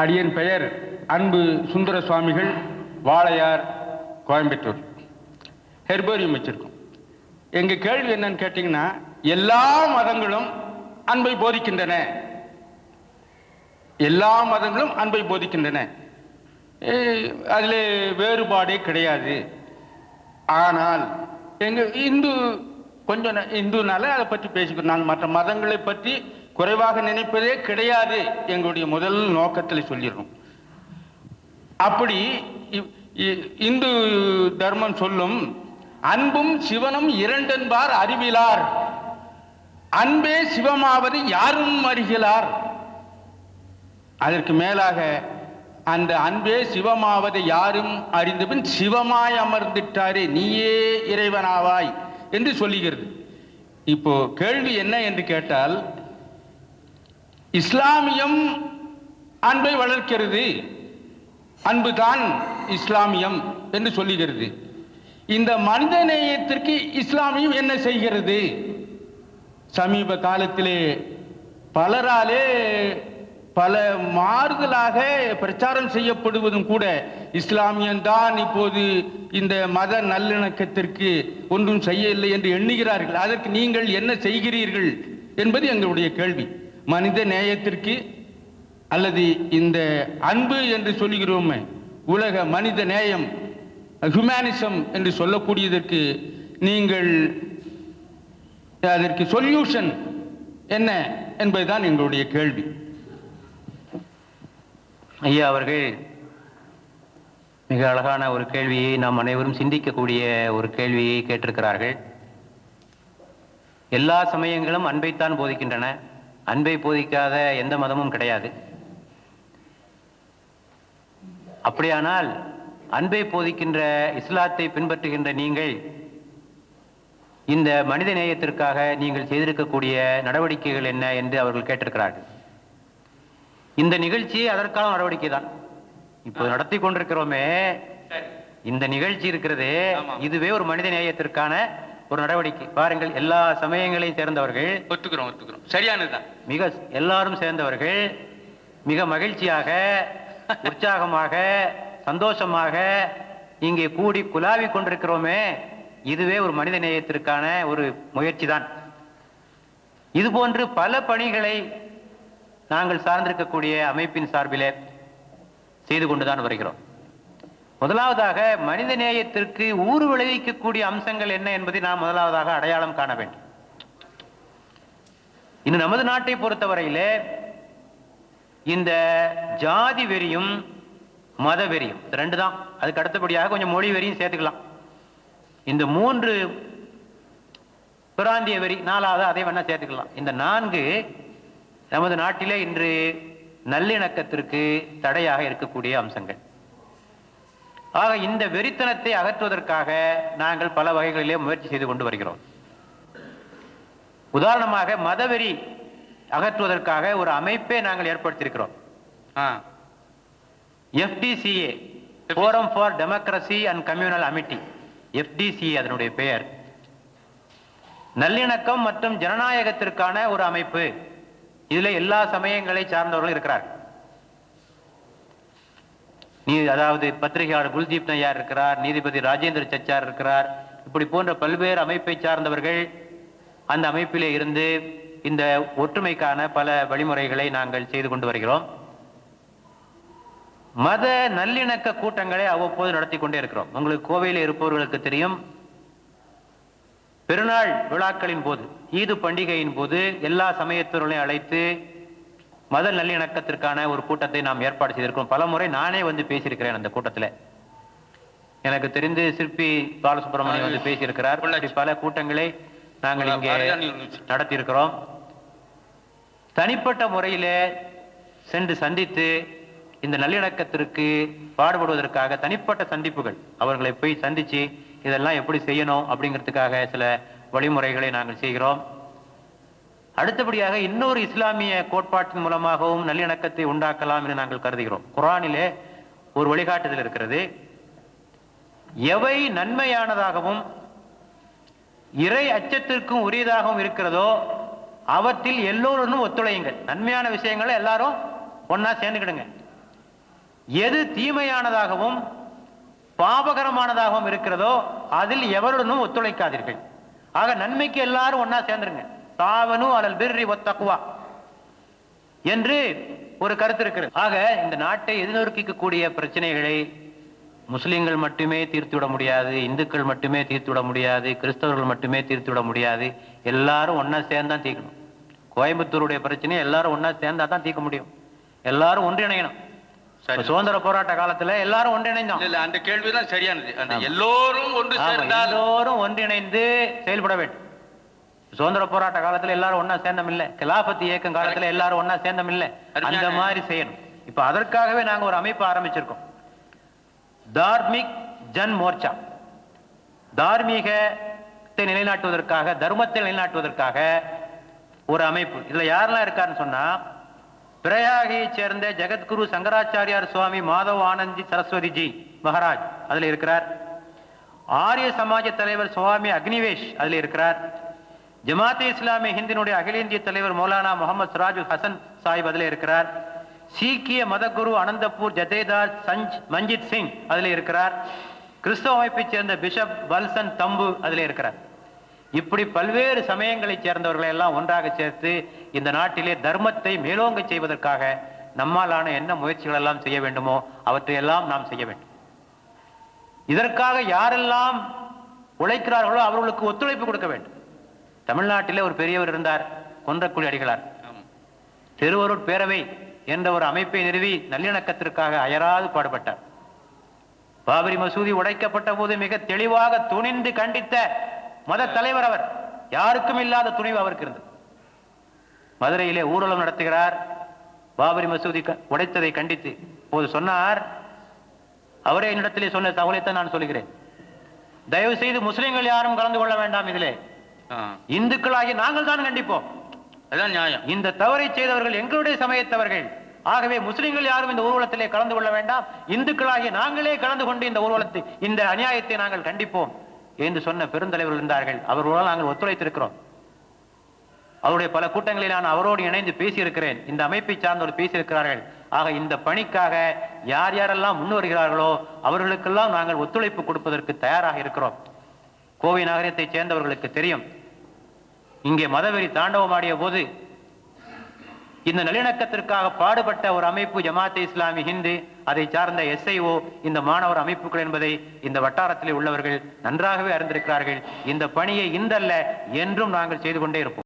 அடியன் பெயர் அன்பு சுந்தர சுவாமிகள் வாளையார் கோயம்புத்தூர். ஹெர்போரியம் வச்சிருக்கோம். எங்க கேள்வி என்னன்னு கேட்டீங்கன்னா எல்லா மதங்களும் அன்பை போதிக்கின்றன. எல்லா மதங்களும் அன்பை போதிக்கின்றன. அதில் வேறுபாடே கிடையாது. ஆனால் எங்க இந்து கொஞ்சம் இந்துனால அதை பற்றி பேசிக்கிறோம் நாங்கள் மற்ற மதங்களை பற்றி குறைவாக நினைப்பதே கிடையாது எங்களுடைய முதல் நோக்கத்தில் சொல்லிடுறோம் அப்படி இந்து தர்மம் சொல்லும் அன்பும் சிவனும் இரண்டென்பார் அறிவிலார். அன்பே சிவமாவது யாரும் அறிகிறார் அதற்கு மேலாக அந்த அன்பே சிவமாவது யாரும் அறிந்தபின் சிவமாய் அமர்ந்திட்டாரே நீயே இறைவனாவாய் என்று சொல்லுகிறது. இப்போ கேள்வி என்ன என்று கேட்டால் இஸ்லாமியம் அன்பை வளர்க்கிறது. அன்புதான் இஸ்லாமியம் என்று சொல்லுகிறது. இந்த மனித நேயத்திற்கு இஸ்லாமியம் என்ன செய்கிறது? சமீப காலத்திலே பலராலே பல மாறுதலாக பிரச்சாரம் செய்யப்படுவதும் கூட இஸ்லாமியன்தான் இப்போது இந்த மத நல்லிணக்கத்திற்கு ஒன்றும் செய்யவில்லை என்று எண்ணுகிறார்கள். அதற்கு நீங்கள் என்ன செய்கிறீர்கள் என்பது எங்களுடைய கேள்வி. மனித நேயத்திற்கு அல்லது இந்த அன்பு என்று சொல்லுகிறோமே உலக மனித நேயம் ஹியூமனிசம் என்று சொல்லக்கூடியதற்கு நீங்கள் அதற்கு சொல்யூஷன் என்ன என்பதுதான் எங்களுடைய கேள்வி. ஐயா அவர்கள் மிக அழகான ஒரு கேள்வியை நாம் அனைவரும் சிந்திக்கக்கூடிய ஒரு கேள்வியை கேட்டிருக்கிறார்கள். எல்லா சமயங்களும் அன்பைத்தான் போதிக்கின்றன. அன்பை போதிக்காத எந்த மதமும் கிடையாது. அப்படியானால் அன்பை போதிக்கின்ற இஸ்லாத்தை பின்பற்றுகின்ற நீங்கள் இந்த மனித நேயத்திற்காக நீங்கள் செய்திருக்கக்கூடிய நடவடிக்கைகள் என்ன என்று அவர்கள் கேட்டிருக்கிறார்கள். இந்த நிகழ்ச்சி அதற்கான நடவடிக்கை தான். இப்போ நடத்தி கொண்டிருக்கிறோமே. இந்த நிகழ்ச்சி இருக்கிறதே. இதுவே ஒரு மனித நேயத்திற்கான ஒரு நடவடிக்கை. பாருங்கள் எல்லா சமயங்களையும் சேர்ந்தவர்கள் ஒத்துக்கிறோம் ஒத்துக்கிறோம். சரியானதுதான். மிக எல்லாரும் சேர்ந்தவர்கள் மிக மகிழ்ச்சியாக உற்சாகமாக சந்தோஷமாக இங்கே கூடி குலாவி கொண்டிருக்கிறோமே. இதுவே ஒரு மனித நேயத்திற்கான ஒரு முயற்சி தான் இது போன்று பல பணிகளை நாங்கள் சார்ந்திருக்கக்கூடிய அமைப்பின் சார்பிலே செய்து கொண்டுதான் வருகிறோம். முதலாவதாக மனித நேயத்திற்கு ஊறு விளைவிக்கக்கூடிய அம்சங்கள் என்ன என்பதை நாம் முதலாவதாக அடையாளம் காண வேண்டும். இன்னும் நமது நாட்டை பொறுத்தவரையிலே இந்த ஜாதி வெறியும் மத வெறியும் ரெண்டு தான். அதுக்கு அடுத்தபடியாக கொஞ்சம் மொழி வெறியும் சேர்த்துக்கலாம். இந்த மூன்று பிராந்திய வெறி நாலாவது அதை வேணா சேர்த்துக்கலாம். இந்த நான்கு நமது நாட்டிலே இன்று நல்லிணக்கத்திற்கு தடையாக இருக்கக்கூடிய அம்சங்கள். ஆக இந்த வெறித்தனத்தை அகற்றுவதற்காக நாங்கள் பல வகைகளிலே முயற்சி செய்து கொண்டு வருகிறோம். உதாரணமாக மதவெறி அகற்றுவதற்காக ஒரு அமைப்பை நாங்கள் ஏற்படுத்தியிருக்கிறோம். FDCA forum for democracy and communal amity FDCA அதனுடைய பெயர். நல்லிணக்கம் மற்றும் ஜனநாயகத்திற்கான ஒரு அமைப்பு. இதுல எல்லா சமயங்களை சார்ந்தவர்களும் இருக்கிறார் நீ அதாவது பத்திரிகையாளர் குல்தீப் நையார் இருக்கிறார் நீதிபதி ராஜேந்திர சச்சார் இருக்கிறார். இப்படி போன்ற பல்வேறு அமைப்பை சார்ந்தவர்கள் அந்த அமைப்பிலே இருந்து இந்த ஒற்றுமைக்கான பல வழிமுறைகளை நாங்கள் செய்து கொண்டு வருகிறோம். மத நல்லிணக்க கூட்டங்களை அவ்வப்போது நடத்தி கொண்டே இருக்கிறோம். உங்களுக்கு கோவையில் இருப்பவர்களுக்கு தெரியும். பெருநாள் விழாக்களின் போது ஈது பண்டிகையின் போது எல்லா சமயத்தினர்களையும் அழைத்து மத நல்லிணக்கத்திற்கான ஒரு கூட்டத்தை நாம் ஏற்பாடு செய்திருக்கிறோம். பல முறை நானே வந்து பேசியிருக்கிறேன் அந்த கூட்டத்தில். எனக்கு தெரிந்து சிற்பி பாலசுப்ரமணியம் வந்து பேசியிருக்கிறார். பல கூட்டங்களை நாங்கள் இங்கே பாரதியார் யூனிவர்சிட்டி. நடத்தி இருக்கிறோம் தனிப்பட்ட முறையிலே சென்று சந்தித்து இந்த நல்லிணக்கத்திற்கு பாடுபடுவதற்காக தனிப்பட்ட சந்திப்புகள் அவர்களை போய் சந்திச்சு இதெல்லாம் எப்படி செய்யணும் அப்படிங்கிறதுக்காக சில வழிமுறைகளை நாங்கள் செய்கிறோம். அடுத்தபடியாக இன்னொரு இஸ்லாமிய கோட்பாட்டின் மூலமாகவும் நல்லிணக்கத்தை உண்டாக்கலாம் என்று நாங்கள் கருதுகிறோம். குரானிலே ஒரு வழிகாட்டுதல் இருக்கிறது. எவை நன்மையானதாகவும் இறை அச்சத்திற்கும் உரியதாகவும் இருக்கிறதோ அவற்றில் எல்லோருடனும் ஒத்துழையுங்கள். நன்மையான விஷயங்களை எல்லாரும் ஒன்னா சேர்ந்துக்கிடுங்க. எது தீமையானதாகவும் பாபகரமானதாகவும் இருக்கிறதோ அதில் எவருடனும் ஒத்துழைக்காதீர்கள். ஆக நன்மைக்கு எல்லாரும் ஒன்னா சேர்ந்துருங்க. தாவனு அலல் பிர்ரி ஒத்தக்குவா என்று ஒரு கருத்து இருக்கிறது. ஆக இந்த நாட்டை எதிர்நோக்கிக்கக்கூடிய பிரச்சனைகளை முஸ்லிம்கள் மட்டுமே தீர்த்து விட முடியாது இந்துக்கள் மட்டுமே தீர்த்து விட முடியாது கிறிஸ்தவர்கள் மட்டுமே தீர்த்து விட முடியாது. எல்லாரும் ஒன்னா சேர்ந்து தான் தீர்க்கணும். கோயம்புத்தூருடைய பிரச்சனையை எல்லாரும் ஒன்னா சேர்ந்தா தான் தீர்க்க முடியும். எல்லாரும் ஒன்றிணையணும். சுதந்திர போராட்ட காலத்துல எல்லாரும் ஒன்றிணைந்தோம். இல்ல, அந்த கேள்விதான் சரியானது. எல்லோரும் ஒன்று எல்லோரும் ஒன்றிணைந்து செயல்பட வேண்டும். சுதந்திர போராட்ட காலத்துல எல்லாரும் ஒன்னா சேர்ந்தோம் இல்ல கிலாபத் இயக்கம் காலத்துல எல்லாரும் ஒன்னா சேர்ந்தோம் இல்ல அந்த மாதிரி செய்யணும். இப்ப அதற்காகவே நாங்க ஒரு அமைப்பு ஆரம்பிச்சிருக்கோம். தார்மிக் ஜன் மோர்ச்சா. தார்மீகத்தை நிலைநாட்டுவதற்காக தர்மத்தை நிலைநாட்டுவதற்காக ஒரு அமைப்பு. இதுல யாரெல்லாம் இருக்காருன்னு சொன்னா பிரயாகையை சேர்ந்த ஜெகத்குரு சங்கராச்சாரியார் சுவாமி மாதவ் ஆனந்தி சரஸ்வதி ஜி மகாராஜ். அதுல இருக்கிறார். ஆரிய சமாஜ தலைவர் சுவாமி அக்னிவேஷ் அதுல இருக்கிறார். ஜமாத்தே இஸ்லாமிய ஹிந்தினுடைய அகில இந்திய தலைவர் மௌலானா முகமது சிராஜு ஹசன் சாஹிப் அதில் இருக்கிறார். சீக்கிய மதகுரு அனந்தபூர் ஜதேதார் சஞ்ச் மஞ்சித் சிங் அதில் இருக்கிறார். கிறிஸ்தவ அமைப்பைச் சேர்ந்த பிஷப் வல்சன் தம்பு அதில் இருக்கிறார். இப்படி பல்வேறு சமயங்களைச் சேர்ந்தவர்களை எல்லாம் ஒன்றாக சேர்த்து இந்த நாட்டிலே தர்மத்தை மேலோங்க செய்வதற்காக நம்மாலான என்ன முயற்சிகள் எல்லாம் செய்ய வேண்டுமோ அவற்றையெல்லாம் நாம் செய்ய வேண்டும். இதற்காக யாரெல்லாம் உழைக்கிறார்களோ அவர்களுக்கு ஒத்துழைப்பு கொடுக்க வேண்டும். தமிழ்நாட்டிலே ஒரு பெரியவர் இருந்தார் கொன்றக்குடி அடிகளார். திருவருட் பேரவை என்ற ஒரு அமைப்பை நிறுவி நல்லிணக்கத்திற்காக அயராது பாடுபட்டார். பாபரி மசூதி உடைக்கப்பட்ட போது மிக தெளிவாக துணிந்து கண்டித்த மத தலைவர் அவர். யாருக்கும் இல்லாத துணிவு அவருக்கு இருந்தது. மதுரையிலே ஊர்வலம் நடத்துகிறார். பாபரி மசூதி உடைத்ததை கண்டித்து போது சொன்னார் அவரே என்னிடத்திலே சொன்ன தகவலைத்தான் நான் சொல்கிறேன் தயவு செய்து முஸ்லிம்கள் யாரும் கலந்து கொள்ள வேண்டாம் இதிலே. இந்துக்களாகி நாங்கள் தான் கண்டிப்போம். அதான் நியாயம். இந்த தவறை செய்தவர்கள் எங்களுடைய சமயத்தவர்கள். ஆகவே முஸ்லிம்கள் யாரும் இந்த ஊர்வலத்திலே கலந்து கொள்ள வேண்டாம். இந்துக்களாகிய நாங்களே கலந்து கொண்டு இந்த ஊர்வலத்தை இந்த அநியாயத்தை நாங்கள் கண்டிப்போம் என்று சொன்ன பெருந்தலைவர்கள் இருந்தார்கள். அவர்களோடு நாங்கள் ஒத்துழைத்திருக்கிறோம். அவருடைய பல கூட்டங்களில் நான் அவரோடு இணைந்து பேசியிருக்கிறேன். இந்த அமைப்பை சார்ந்தவர் பேசியிருக்கிறார்கள். ஆக இந்த பணிக்காக யார் யாரெல்லாம் முன் வருகிறார்களோ அவர்களுக்கெல்லாம் நாங்கள் ஒத்துழைப்பு கொடுப்பதற்கு தயாராக இருக்கிறோம். கோவை நகரத்தைச் சேர்ந்தவர்களுக்கு தெரியும். இங்கே மதவெறி தாண்டவமாடிய போது இந்த நல்லிணக்கத்திற்காக பாடுபட்ட ஒரு அமைப்பு ஜமாத்தே இஸ்லாமி ஹிந்து அதை சார்ந்த எஸ்ஐஓ இந்த மாணவர் அமைப்புகள் என்பதை இந்த வட்டாரத்தில் உள்ளவர்கள் நன்றாகவே அறிந்திருக்கிறார்கள். இந்த பணியை இந்தல்ல என்றும் நாங்கள் செய்து கொண்டே இருப்போம்.